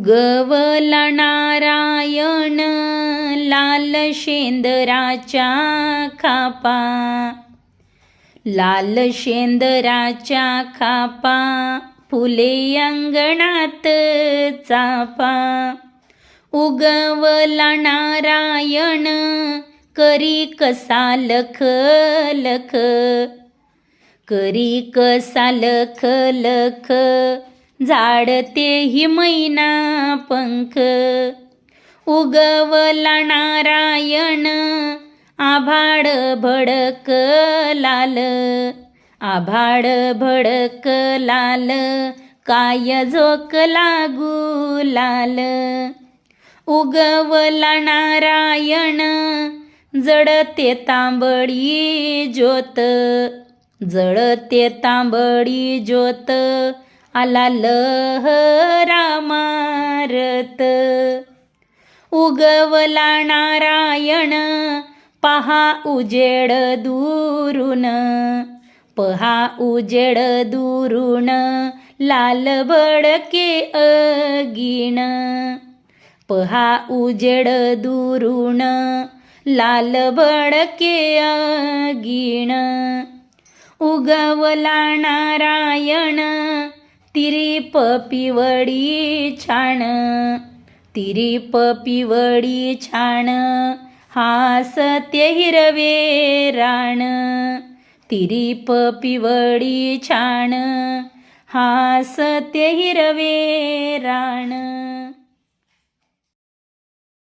उगवला नारायण लाल शेंदराच्या खापा. लाल शेंदराच्या खापा फुले अंगणात चापा. उगवला नारायण करी कसा लख लख करी कसा लख लख झाडतेही मैना पंख. उगवला नारायण आभाड भडक लाल. आभाड भडक लाल काय झोक लागू लाल. उगवला नारायण जडते तांबडी ज्योत. जळते तांबडी ज्योत आला लहरा मारत उगवला नारायण पहा उजेड दुरून. पहा उजेड दुरून लाल बडके अगिण. पहा उजेड दुरून लाल बडके अगिण. उगवला नारायण तिरीप पिवळी छान तिरीप पिवडी छान हासते हिरवे राण. तिरीप पिवळी छान हासते हिरवे राण.